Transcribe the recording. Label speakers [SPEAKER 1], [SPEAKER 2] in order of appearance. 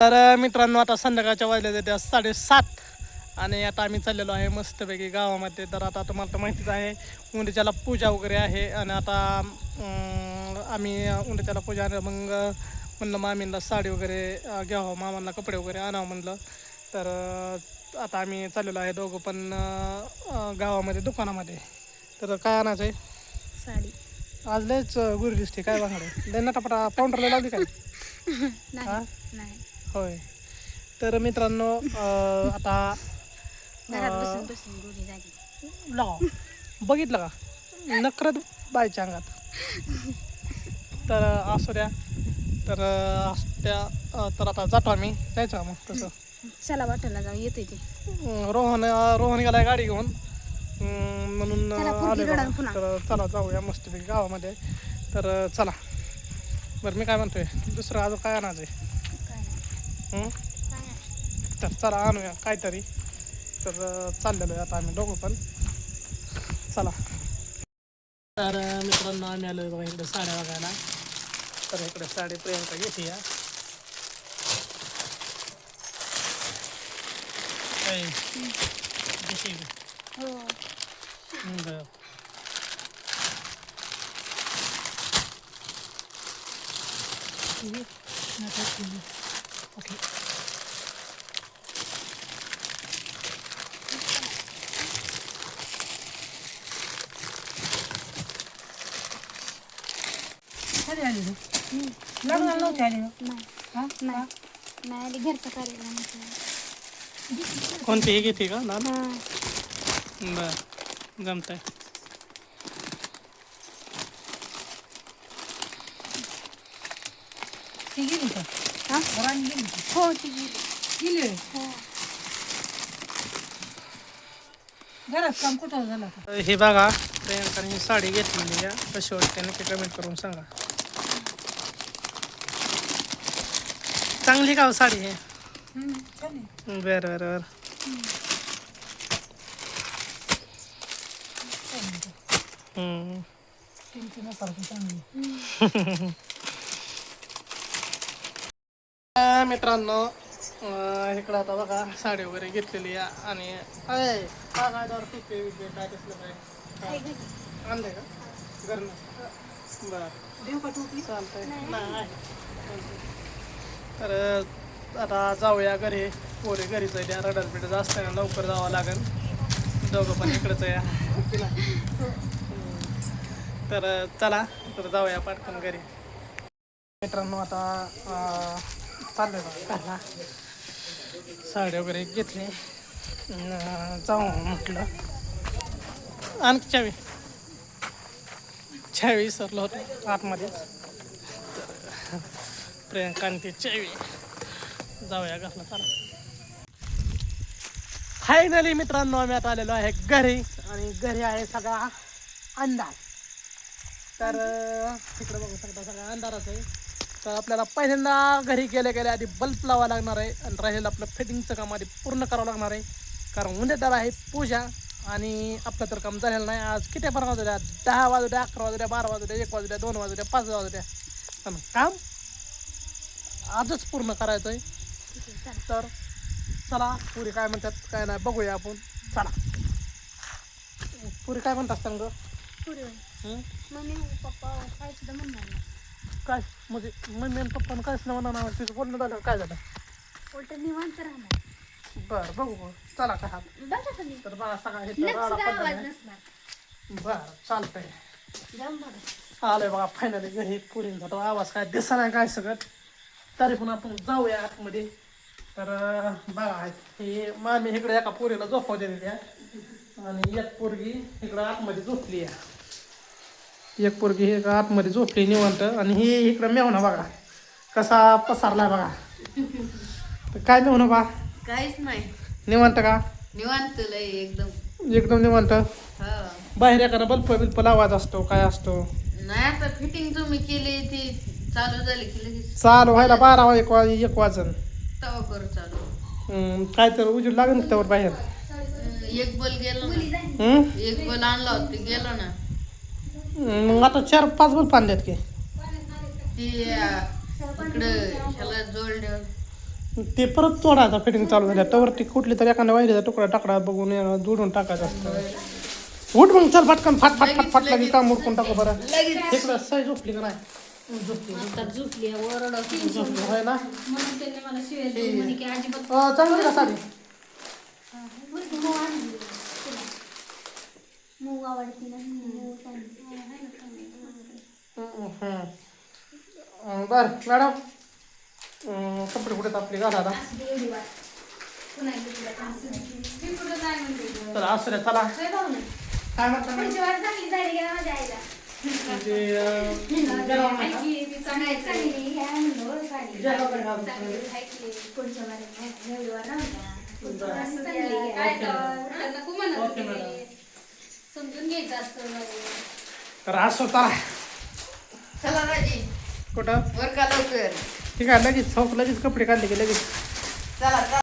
[SPEAKER 1] तर मित्रांनो आता संध्याकाळच्या वाजल्या त्या साडेसात आणि आता आम्ही चाललेलो आहे मस्तपैकी गावामध्ये. तर आता तुम्हाला तर माहितीच आहे उंडीच्याला पूजा वगैरे आहे आणि आता आम्ही उंडीच्याला पूजा आणि मग म्हणलं मामींना साडी वगैरे घ्यावं मामांना कपडे वगैरे आणावं म्हणलं. तर आता आम्ही चाललेलो आहे दोघं पण गावामध्ये दुकानामध्ये. तर काय आणायचं आहे?
[SPEAKER 2] साडी.
[SPEAKER 1] आज लयच गुरु दिसते काय बांगडे लय नटापटा पाऊंडरला लावली काय? हा? होय. तर मित्रांनो अं, आता
[SPEAKER 2] घरात बसून बसून दोन्ही जागी.
[SPEAKER 1] लाव बघितलं का? नकरत बायच्या अंगात. तर असू द्या. तर असू द्या. अं, तर आता जातो आम्ही. जायचं का मग तसं?
[SPEAKER 2] चला वाटायला जाऊ. येते ते.
[SPEAKER 1] अं, रोहन रोहन गेलाय गाडी घेऊन. अं, म्हणून
[SPEAKER 2] चला,
[SPEAKER 1] अं,
[SPEAKER 2] पोरगी
[SPEAKER 1] आलोय
[SPEAKER 2] रडाल
[SPEAKER 1] बघा.
[SPEAKER 2] पुन्हा.
[SPEAKER 1] तर चला जाऊया मस्तपैकी गावामध्ये. तर अं, चला. बरं मी काय म्हणतोय? दुसरं अजून काय आणायचं आहे
[SPEAKER 2] काय नाही
[SPEAKER 1] हं?
[SPEAKER 2] काय नाही
[SPEAKER 1] तर चला आणूया काहीतरी. तर चाललेलो आहे आता आम्ही दोघं पण. चला. तर मित्रांनो आम्ही आलो बघा इकडे साड्या बघायला. तर इकडे साडी प्रियंका घेते या? घेते का?
[SPEAKER 2] हो
[SPEAKER 1] हं, बरं. ओके
[SPEAKER 3] कधी आली तू लग्नाला नव्हती आली ना?
[SPEAKER 2] नाही.
[SPEAKER 3] हा?
[SPEAKER 2] नाही. नाही आली घरचा कार्यक्रम होता.
[SPEAKER 1] कोणती हे घेते का
[SPEAKER 2] हा.
[SPEAKER 1] बर. जमतंय.
[SPEAKER 3] ती गेली का?
[SPEAKER 2] हा?
[SPEAKER 3] गेली का?
[SPEAKER 2] हो ती गेली.
[SPEAKER 3] गेली होय.
[SPEAKER 2] हो.
[SPEAKER 3] घरात काम कुठं झालं आता?
[SPEAKER 1] हे बघा प्रियंकाने ही साडी घेतलेली आहे. कशी वाटते नक्की कमेंट करून सांगा. चांगली का हो साडी हे
[SPEAKER 3] हम्म, छान आहे.
[SPEAKER 1] बर बर बर
[SPEAKER 3] छान आहे.
[SPEAKER 1] हम्म.
[SPEAKER 3] टेन्शन नसाल चांगली
[SPEAKER 1] अं, मित्रांनो अं, इकडं आता बघा साडी वगैरे घेतलेली आहे आणि अय, काय काय दर पिके बिके काय कसलं काय
[SPEAKER 2] काय घरी?
[SPEAKER 1] आणलंय का घरनं बर
[SPEAKER 3] देव का टोपी
[SPEAKER 1] चालतंय नाही आहे. चालतंय. तर आता जाऊया घरी. पोरे घरीच आहे त्या रडत बिडत असताना लवकर जावं लागेल. दोघं पण इकडंच आहे. तर चला तर जाऊया पटकन घरी. मित्रांनो आता चाललं घरला. साडी वगैरे घेतली. जाऊ म्हटलं. आणखी चावी. चावी सरलो होतो आतमध्येच प्रियंका आणि ती जाऊया घरला चला. फायनली मित्रांनो आम्ही आता आलेलो आहे घरी. आणि घरी आहे सगळा अंधार. तर तिकडे बघू शकता सगळा अंधारच आहे. तर आपल्याला पहिल्यांदा घरी गेल्या गेल्या आधी बल्ब लावा लागणार आहे आणि राहिलेलं आपलं फिटिंगचं काम आधी पूर्ण करावं लागणार आहे. कारण उद्या आहे पूजा आणि आपलं तर काम झालेलं नाही. आज किती पर्यंत वाजू द्या दहा वाजू द्या अकरा वाजू द्या बारा वाजू द्या एक वाजू द्या दोन वाजू द्या पाच वाजू द्या. पण काम आजच पूर्ण करायचं आहे. तर चला पुरी काय म्हणतात काय नाही बघूया आपण. चला. पुरी काय म्हणतात सांग. हं?
[SPEAKER 2] मम्मी पप्पा काय सुद्धा म्हणणार नाही.
[SPEAKER 1] काय म्हणजे मम्मी आणि पप्पानं काहीच नाही म्हणा तिचं बोलणं झालं काय झालं?
[SPEAKER 2] उलट निवांत राहणार.
[SPEAKER 1] बरं बघू बघू. चला काय हात. तर बघा सगळा हे बरं चालतंय. आलोय बघा फायनली घरी पुरींचा तो आवाज काय दिसा नाही काय सगळं? तरी पण आपण जाऊया आतमध्ये. तर बघा हे मामी इकडे एका पोरीला झोपव दिलेली आहे आणि एक पोरगी इकडं आतमध्ये झोपली आहे. एक पोरगी हे आतमध्ये झोपली निवांत. आणि ही इकडं मेवणा बघा. कसा पसारलाय बघा. तर काय मेवणा बा?
[SPEAKER 4] काहीच नाही.
[SPEAKER 1] निवांत का?
[SPEAKER 4] निवांत लय एकदम.
[SPEAKER 1] एकदम निवांत?
[SPEAKER 4] हा.
[SPEAKER 1] बाहेर एखादा बल्ब बिल्प लावायचा असतो काय असतो?
[SPEAKER 4] नाही आता फिटिंग तुम्ही केली ती चालू झाली की लगेच
[SPEAKER 1] चालू व्हायला बारा वा- एक वाज एक वाजन.
[SPEAKER 4] तवा कर चालू.
[SPEAKER 1] हम्म, काय तर उजेड लागेल ना त्यावर बाहेर.
[SPEAKER 4] एक बल गेलो ना.
[SPEAKER 1] हम्म?
[SPEAKER 4] एक बल आणला होता ते गेलो ना.
[SPEAKER 1] मग आता चार पाच बल्ब आणल्यात की.
[SPEAKER 4] ती अं, इकडं ह्याला जोडलं.
[SPEAKER 1] ते परत तोडायचा फिटिंग चालू झाल्या. तर ती कुठली तरी एखाद्या वाहिलीचा तुकडा टाकडा बघून जोडून टाकायचं असतं. उठ मग चल पटकन फाट फाट फाट फाट लागेल काम उरकून टाकू बरं. इकडं सही झोपली का नाही?
[SPEAKER 2] आता झोपली ओरड
[SPEAKER 1] झोपली होय ना
[SPEAKER 2] म्हणून त्यांनी मला शिवाय देऊन म्हणे की अजिबात
[SPEAKER 1] अं, चांगली का साडी
[SPEAKER 2] मूग आणली मूग आवडते ना मूग चांगली. आहे ना चांगली.
[SPEAKER 1] हम्म. बर मॅडम अं, कपडे कुठे आपली घाला आता
[SPEAKER 2] असू दे एवढी वाट. पुन्हा एकदा तुला काम करायचं. मी कुठं जाय म्हणते
[SPEAKER 1] तर असं रे चला
[SPEAKER 2] भाऊ ना?
[SPEAKER 1] काय म्हणता मॅडम?
[SPEAKER 2] पुढची वाट चांगली झाली गेला माझ्या आईला समजून घ्यायचं असतं
[SPEAKER 1] चला
[SPEAKER 4] राजी.
[SPEAKER 1] कुठं?
[SPEAKER 4] वर का लवकर?
[SPEAKER 1] ठीक आहे लगेच लगेच कपडे काढले की लगेच.
[SPEAKER 4] चला चला.